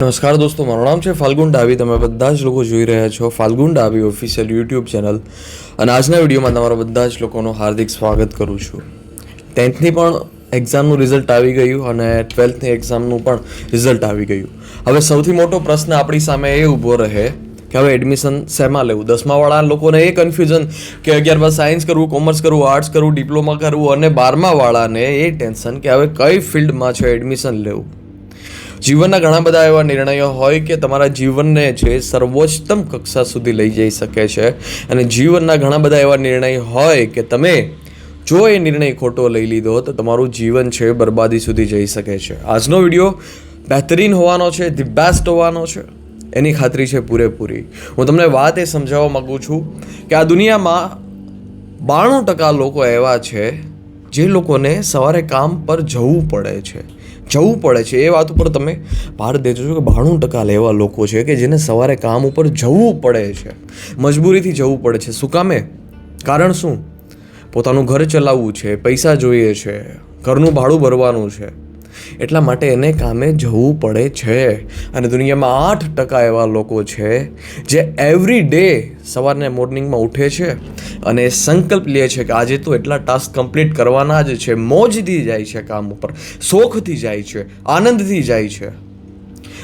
નમસ્કાર દોસ્તો, મારું નામ છે ફાલ્ગુન ડાબી તમે બધા જ લોકો જોઈ રહ્યા છો ફાલ્ગુન ડાબી ઓફિશિયલ યુટ્યુબ ચેનલ અને આજના વિડીયોમાં તમારા બધા જ લોકોનું હાર્દિક સ્વાગત કરું છું. ટેન્થની પણ એક્ઝામનું રિઝલ્ટ આવી ગયું અને ટ્વેલ્થની એક્ઝામનું પણ રિઝલ્ટ આવી ગયું. હવે સૌથી મોટો પ્રશ્ન આપણી સામે એ ઊભો રહે કે હવે એડમિશન શેમાં લેવું? દસમાવાળા લોકોને એ કન્ફ્યુઝન કે અગિયાર બાર સાયન્સ કરવું કોમર્સ કરવું આર્ટ્સ કરવું ડિપ્લોમા કરવું અને બારમાવાળાને એ ટેન્શન કે હવે કઈ ફિલ્ડમાં છે એડમિશન લેવું? જીવનના ઘણા બધા એવા નિર્ણયો હોય કે તમારા જીવનને છે સર્વોચ્ચતમ કક્ષા સુધી લઈ જઈ શકે છે. અને જીવનના ઘણા બધા એવા નિર્ણય હોય કે તમે જો એ નિર્ણય ખોટો લઈ લીધો તો તમારું જીવન છે બરબાદી સુધી જઈ શકે છે. આજનો વીડિયો બહેતરીન હોવાનો છે ધી બેસ્ટ હોવાનો છે. એની ખાતરી છે પૂરેપૂરી. હું તમને વાત એ સમજાવવા માગું છું કે આ દુનિયામાં બાણું ટકા લોકો એવા છે જે લોકોને સવારે કામ પર જવું પડે છે. જવું પડે છે. એ વાત ઉપર તમે ભાર દેજો છો કે બાણું ટકા લેવા લોકો છે કે જેને સવારે કામ ઉપર જવું પડે છે. મજબૂરીથી જવું પડે છે. શું કામે? કારણ શું? પોતાનું ઘર ચલાવવું છે, પૈસા જોઈએ છે, ઘરનું ભાડું ભરવાનું છે. એટલા માટે એને કામે જવું પડે છે. અને દુનિયામાં આઠ ટકા એવા લોકો છે જે એવરી ડે સવારને મોર્નિંગમાં ઉઠે છે. અને સંકલ્પ લે છે કે આજે તો એટલા ટાસ્ક કમ્પ્લીટ કરવાના જ છે. મોજથી જાય છે કામ ઉપર. શોખથી જાય છે. આનંદથી જાય છે.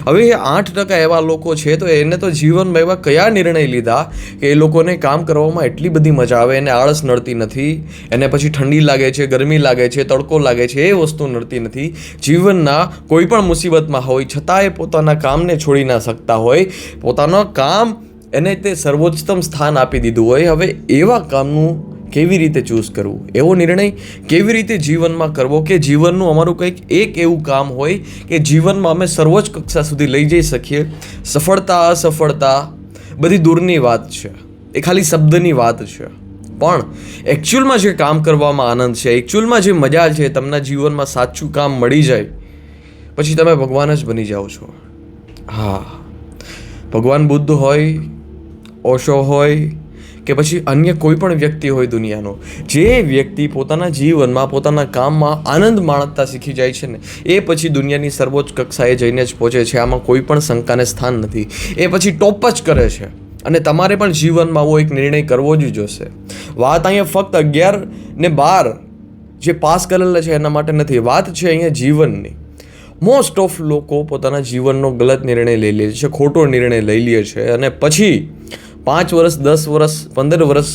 હવે આઠ ટકા એવા લોકો છે તો એને તો જીવનમાં એવા કયા નિર્ણય લીધા? કે એ લોકોને કામ કરવામાં એટલી બધી મજા આવે, એને આળસ નડતી નથી, એને પછી ઠંડી લાગે છે, ગરમી લાગે છે, તડકો લાગે છે, એ વસ્તુ નડતી નથી. જીવનના કોઈ પણ મુસીબતમાં હોય છતાં એ પોતાના કામને છોડી ના શકતા હોય. પોતાનો કામ એને તે સર્વોચ્ચતમ સ્થાન આપી દીધું હોય. હવે એવા કામનું કેવી રીતે ચૂઝ કરવું? એવો નિર્ણય કેવી રીતે જીવનમાં કરવો? કે જીવનનું અમારું કંઈક એક એવું કામ હોય કે જીવનમાં અમે સર્વોચ્ચ કક્ષા સુધી લઈ જઈ શકીએ? સફળતા, અસફળતા, બધી દૂરની વાત છે. એ ખાલી શબ્દની વાત છે. પણ એકચ્યુઅલમાં જે કામ કરવામાં આનંદ છે એકચ્યુઅલમાં જે મજા છે, તમને જીવનમાં સાચું કામ મળી જાય, પછી તમે ભગવાન જ બની જાઓ છો. હા. ભગવાન બુદ્ધ હોય ઓશો હોય કે પછી અન્ય કોઈ પણ વ્યક્તિ હોય દુનિયાનો, જે વ્યક્તિ પોતાના જીવનમાં, પોતાના કામમાં આનંદ માણતા શીખી જાય છે ને, એ પછી દુનિયાની સર્વોચ્ચ કક્ષાએ જઈને જ પહોંચે છે, આમાં કોઈ પણ શંકાને સ્થાન નથી. એ પછી ટોપ જ કરે છે. અને તમારે પણ જીવનમાં આવો એક નિર્ણય કરવો જ જોશે. વાત અહીંયા ફક્ત અગિયાર ને બાર જે પાસ કરેલા છે એના માટે નથી, વાત છે અહીંયા જીવનની. મોસ્ટ ઓફ લોકો પોતાના જીવનનો ગલત નિર્ણય લઈ લે છે, ખોટો નિર્ણય લઈ લે છે અને પછી પાંચ વર્ષ દસ વર્ષ પંદર વર્ષ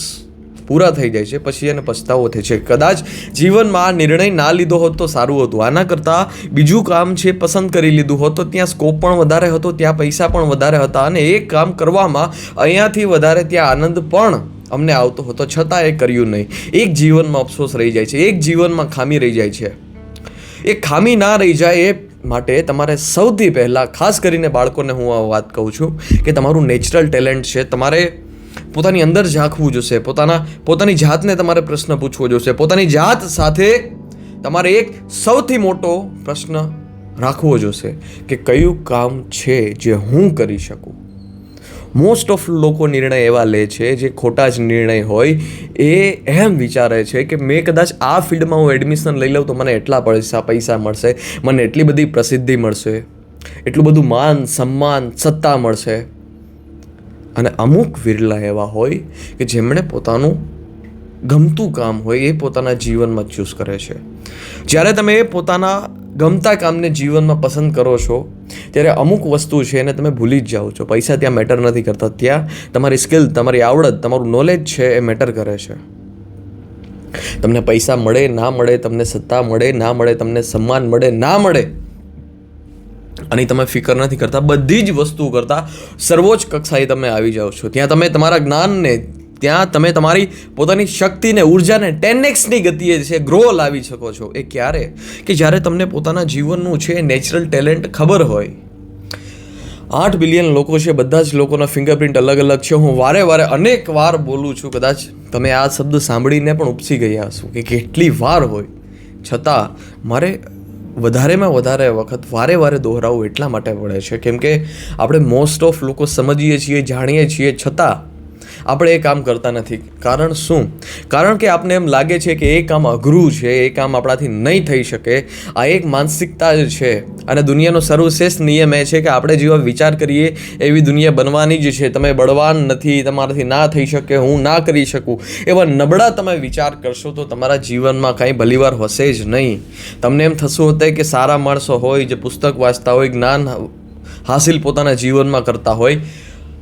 પૂરા થઈ જાય છે, પછી એને પછતાવો થાય છે. કદાચ જીવનમાં આ નિર્ણય ના લીધો હોત તો સારું હતું. આના કરતાં બીજું કામ છે, પસંદ કરી લીધું હોત તો ત્યાં સ્કોપ પણ વધારે હતો, ત્યાં પૈસા પણ વધારે હતા અને એ કામ કરવામાં અહીંયાથી વધારે ત્યાં આનંદ પણ અમને આવતો હતો. છતાં એ કર્યું નહીં. એક જીવનમાં અફસોસ રહી જાય છે, એક જીવનમાં ખામી રહી જાય છે. એ ખામી ના રહી જાય એ માટે તમારે સૌથી પહેલાં, ખાસ કરીને બાળકોને હું આ વાત કહું છું કે તમારું નેચરલ ટેલેન્ટ છે, તમારે પોતાની અંદર ઝાંખવું જોશે, પોતાના, પોતાની જાતને તમારે પ્રશ્ન પૂછવો જોશે, પોતાની જાત સાથે તમારે એક સૌથી મોટો પ્રશ્ન રાખવો જોશે કે કયું કામ છે જે હું કરી શકું? મોસ્ટ ઓફ લોકો નિર્ણય એવા લે છે જે ખોટા જ નિર્ણય હોય એ એમ વિચારે છે કે મેં કદાચ આ ફિલ્ડમાં હું એડમિશન લઈ લઉં તો મને એટલા પૈસા પૈસા મળશે, મને એટલી બધી પ્રસિદ્ધિ મળશે, એટલું બધું માન, સન્માન, સત્તા મળશે. અને અમુક વિરલા એવા હોય કે જેમણે પોતાનું ગમતું કામ હોય એ પોતાના જીવનમાં ચૂઝ કરે છે. જ્યારે તમે પોતાના ગમતા કામને જીવનમાં પસંદ કરો છો, ત્યારે અમુક વસ્તુ છે એને તમે ભૂલી જ જાઓ છો. પૈસા ત્યાં મેટર નથી કરતા. ત્યાં તમારી સ્કિલ તમારી આવડત, તમારું નોલેજ છે એ મેટર કરે છે. તમને પૈસા મળે, ના મળે, તમને સત્તા મળે, ના મળે, તમને સન્માન મળે, ના મળે અને તમે ફિકર નથી કરતા. બધી જ વસ્તુ કરતાં સર્વોચ્ચ કક્ષાએ તમે આવી જાઓ છો. ત્યાં તમે તમારા જ્ઞાનને ત્યાં તમે તમારી પોતાની શક્તિને, ઉર્જાને ટેન એક્સની ગતિએ છે ગ્રો લાવી શકો છો. એ ક્યારે? કે જ્યારે તમને પોતાના જીવનનું છે નેચરલ ટેલેન્ટ ખબર હોય. આઠ બિલિયન લોકો છે, બધા જ લોકોના ફિંગરપ્રિન્ટ અલગ અલગ છે. હું વારે વારે અનેક વાર બોલું છું, કદાચ તમે આ શબ્દ સાંભળીને પણ ઉપસી ગયા હશો કે કેટલી વાર હોય. છતાં, મારે વધારેમાં વધારે વખત વારે વારે દોહરાવવું એટલા માટે પડે છે. કેમ કે આપણે મોસ્ટ ઓફ લોકો સમજીએ છીએ, જાણીએ છીએ. છતાં આપણે એ કામ કરતા નથી. કારણ શું? કારણ કે આપને એમ લાગે છે કે એ કામ અઘરું છે, એ કામ આપણાથી નહીં થઈ શકે. આ એક માનસિકતા જ છે. અને દુનિયાનો સર્વશ્રેષ્ઠ નિયમ એ છે કે આપણે જેવા વિચાર કરીએ, એવી દુનિયા બનવાની જ છે. તમે બળવાન નથી, તમારાથી ના થઈ શકે, હું ના કરી શકું. એવા નબળા તમે વિચાર કરશો તો તમારા જીવનમાં કાંઈ ભલીવાર હશે જ નહીં. તમને એમ થતું હતું કે સારા માણસો હોય, જે પુસ્તક વાંચતા હોય, જ્ઞાન હાસિલ પોતાના જીવનમાં કરતા હોય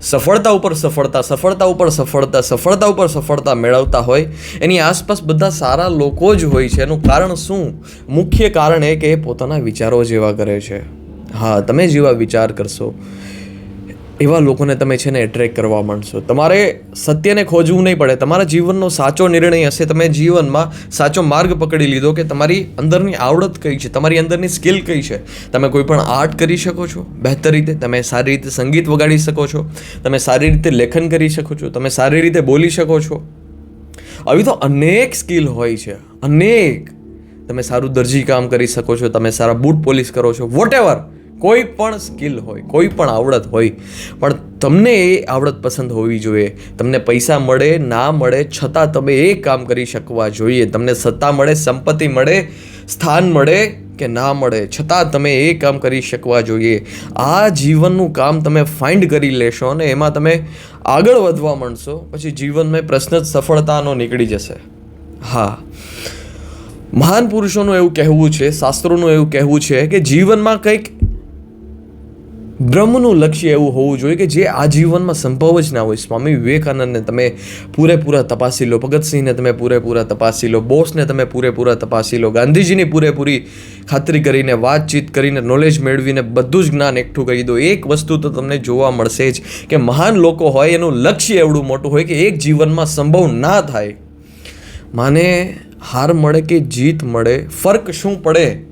સફળતા ઉપર સફળતા સફળતા ઉપર સફળતા સફળતા ઉપર સફળતા મેળવતા હોય, એની આસપાસ બધા સારા લોકો જ હોય છે. એનું કારણ શું? મુખ્ય કારણ એ કે એ પોતાના વિચારો જેવા કરે છે. હા, તમે જેવા વિચાર કરશો. એવા લોકોને તમે છે ને એટ્રેક કરવા માંડશો. તમારે સત્યને ખોજવું નહીં પડે. તમારા જીવનનો સાચો નિર્ણય હશે. તમે જીવનમાં સાચો માર્ગ પકડી લીધો કે તમારી અંદરની આવડત કઈ છે? તમારી અંદરની સ્કિલ કઈ છે? તમે કોઈ પણ આર્ટ કરી શકો છો? બહેતર રીતે તમે સારી રીતે સંગીત વગાડી શકો છો? તમે સારી રીતે લેખન કરી શકો છો? તમે સારી રીતે બોલી શકો છો? આવી તો અનેક સ્કિલ હોય છે. અનેક. તમે સારું દરજી કામ કરી શકો છો. તમે સારા બૂટ પોલિશ કરો છો. વોટ એવર કોઈ પણ સ્કિલ હોય, કોઈ પણ આવડત હોય, પણ તમને એ આવડત પસંદ હોવી જોઈએ. તમને પૈસા મળે, ના મળે, છતાં તમે એ કામ કરી શકવા જોઈએ. તમને સત્તા મળે, સંપત્તિ મળે, સ્થાન મળે કે ના મળે, છતાં તમે એ કામ કરી શકવા જોઈએ. આ જીવનનું કામ તમે ફાઇન્ડ કરી લેશો અને એમાં તમે આગળ વધવા માંડશો, પછી જીવનમાં પ્રશ્ન જ સફળતાનો નીકળી જશે. હા. મહાન પુરુષોનું એવું કહેવું છે, શાસ્ત્રોનું એવું કહેવું છે કે જીવનમાં કંઈક બ્રહ્મનું લક્ષ્ય એવું હોવું જોઈએ કે જે આ જીવનમાં સંભવ જ ના હોય. સ્વામી વિવેકાનંદને તમે પૂરેપૂરા તપાસી લો, ભગતસિંહને તમે પૂરેપૂરા તપાસી લો, બોસને તમે પૂરેપૂરા તપાસી લો, ગાંધીજીની પૂરેપૂરી ખાતરી કરીને, વાતચીત કરીને નોલેજ મેળવીને બધું જ જ્ઞાન એકઠું કરી દો. એક વસ્તુ તો તમને જોવા મળશે જ કે મહાન લોકો હોય, એનું લક્ષ્ય એવડું મોટું હોય કે એક જીવનમાં સંભવ ના થાય. માને હાર મળે કે જીત મળે, ફર્ક શું પડે?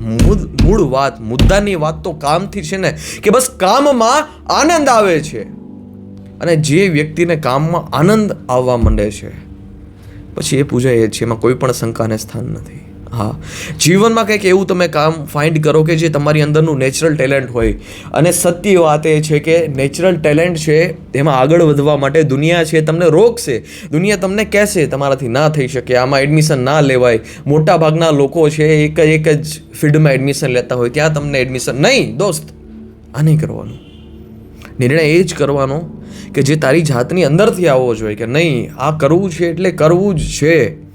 મૂળ વાત, મુદ્દાની વાત તો કામથી છે ને, કે બસ કામમાં આનંદ આવે છે. અને જે વ્યક્તિને કામમાં આનંદ આવવા માંડે છે, પછી એ પૂજા એ છે, એમાં કોઈ પણ શંકાને સ્થાન નથી. હા. જીવનમાં કંઈક એવું તમે કામ ફાઇન્ડ કરો કે જે તમારી અંદરનું નેચરલ ટેલેન્ટ હોય. અને સત્ય વાત એ છે કે નેચરલ ટેલેન્ટ છે એમાં આગળ વધવા માટે દુનિયા છે તમને રોકશે. દુનિયા તમને કહેશે, તમારાથી ના થઈ શકે, આમાં એડમિશન ના લેવાય. મોટા ભાગના લોકો છે, એક જ એક જ ફિલ્ડમાં એડમિશન લેતા હોય, ત્યાં તમને એડમિશન નહીં, દોસ્ત. આ નહીં કરવાનું. નિર્ણય એ જ કરવાનો કે જે તારી જાતની અંદરથી આવવો જોઈએ કે નહીં, આ કરવું છે એટલે કરવું જ છે.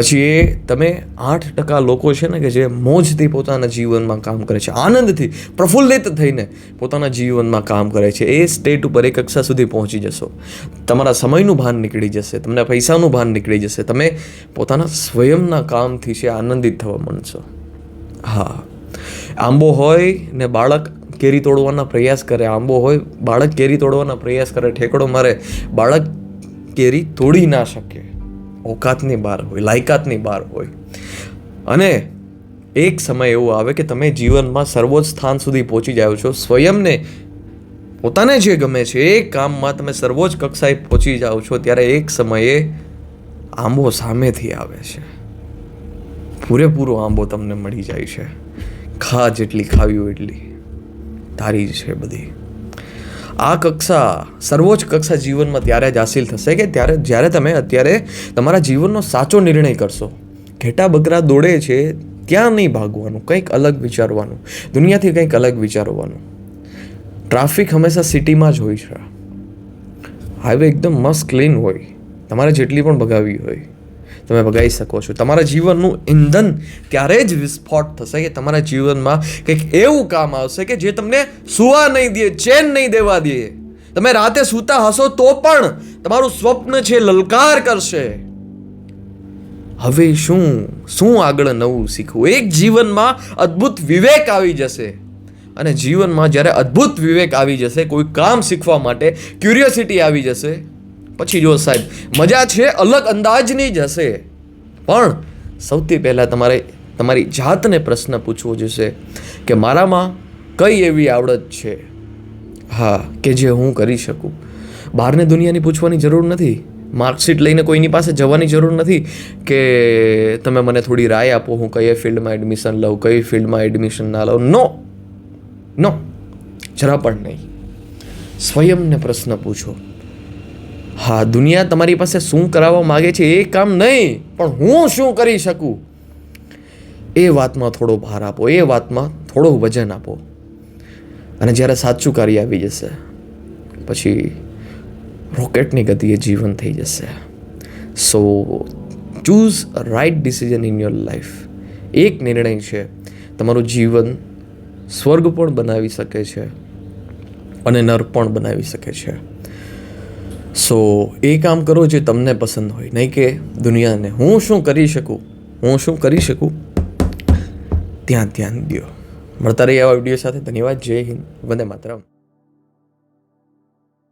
પછી એ તમે આઠ ટકા લોકો છે ને કે જે મોજથી પોતાના જીવનમાં કામ કરે છે, આનંદથી, પ્રફુલ્લિત થઈને પોતાના જીવનમાં કામ કરે છે, એ સ્ટેટ ઉપર એ કક્ષા સુધી પહોંચી જશો. તમારા સમયનું ભાન નીકળી જશે, તમને પૈસાનું ભાન નીકળી જશે, તમે પોતાના સ્વયંના કામથી છે આનંદિત થવા માંડશો. હા. આંબો હોય ને બાળક કેરી તોડવાના પ્રયાસ કરે, આંબો હોય, બાળક કેરી તોડવાના પ્રયાસ કરે, ઠેકડો મારે, બાળક કેરી તોડી ના શકે. ઓકાતની બહાર હોય, લાયકાતની બહાર હોય. અને એક સમય એવો આવે કે તમે જીવનમાં સર્વોચ્ચ સ્થાન સુધી પહોંચી જાઓ છો. સ્વયંને પોતાને જે ગમે છે, એ કામમાં તમે સર્વોચ્ચ કક્ષાએ પહોંચી જાઓ છો, ત્યારે એક સમયે આંબો સામેથી આવે છે. પૂરેપૂરો આંબો તમને મળી જાય છે. ખા જેટલી, ખાવી હોય એટલી. તારી જ છે બધી. આ કક્ષા સર્વોચ્ચ કક્ષા જીવનમાં ત્યારે જ હાસિલ થશે કે ત્યારે જ્યારે તમે અત્યારે તમારા જીવનનો સાચો નિર્ણય કરશો. ઘેટા બકરા દોડે છે ત્યાં નહીં ભાગવાનું, કંઈક અલગ વિચારવાનું, દુનિયાથી કંઈક અલગ વિચારવાનું. ટ્રાફિક હંમેશા સિટીમાં જ હોય છે. હાઈવે એકદમ મસ્ત, ક્લીન હોય. તમારે જેટલી પણ ભગાવી હોય. તમે ભગાઈ શકો છો. તમારા જીવનનું ઇંધન ત્યારે જ વિસ્ફોટ થશે કે તમારા જીવનમાં કંઈક એવું કામ આવશે કે જે તમને સુવા નહીં દે, ચેન નહીં દેવા દે. તમે રાતે સૂતા હશો તો પણ તમારું સ્વપ્ન છે લલકાર કરશે. હવે શું? શું આગળ નવું શીખવું? એક જીવનમાં અદ્ભુત વિવેક આવી જશે. અને જીવનમાં જ્યારે અદ્ભુત વિવેક આવી જશે, કોઈ કામ શીખવા માટે ક્યુરિયોસિટી આવી જશે પછી જો સાહેબ, મજા છે, અલગ અંદાજની જ હશે. પણ સૌથી પહેલાં તમારે, તમારી જાતને પ્રશ્ન પૂછવો જોઈશે કે મારામાં કઈ એવી આવડત છે? હા, કે જે હું કરી શકું. બહારને દુનિયાની પૂછવાની જરૂર નથી? માર્કશીટ લઈને કોઈની પાસે જવાની જરૂર નથી? કે તમે મને થોડી રાય આપો, હું કઈ ફિલ્ડમાં એડમિશન લઉં, કઈ ફિલ્ડમાં એડમિશન ના લઉં? નો. નો. જરા પણ નહીં. સ્વયંને પ્રશ્ન પૂછો. હા, દુનિયા તમારી પાસે શું કરાવવા માગે છે એ કામ નહીં, પણ હું શું કરી શકું? એ વાતમાં થોડો ભાર આપો, એ વાતમાં થોડો વજન આપો. અને જ્યારે સાચું કાર્ય આવી જશે, પછી રોકેટની ગતિએ જીવન થઈ જશે. So choose right decision in your life એક નિર્ણય છે, તમારું જીવન સ્વર્ગ પણ બનાવી શકે છે અને નર પણ બનાવી શકે છે. સો એ કામ કરો જે તમને પસંદ હોય. નહીં કે દુનિયાને. હું શું કરી શકું? હું શું કરી શકું? ત્યાં ધ્યાન દો મળતા રહી આવા વીડિયો સાથે. ધન્યવાદ. જય હિન્દ. વંદે માતરમ.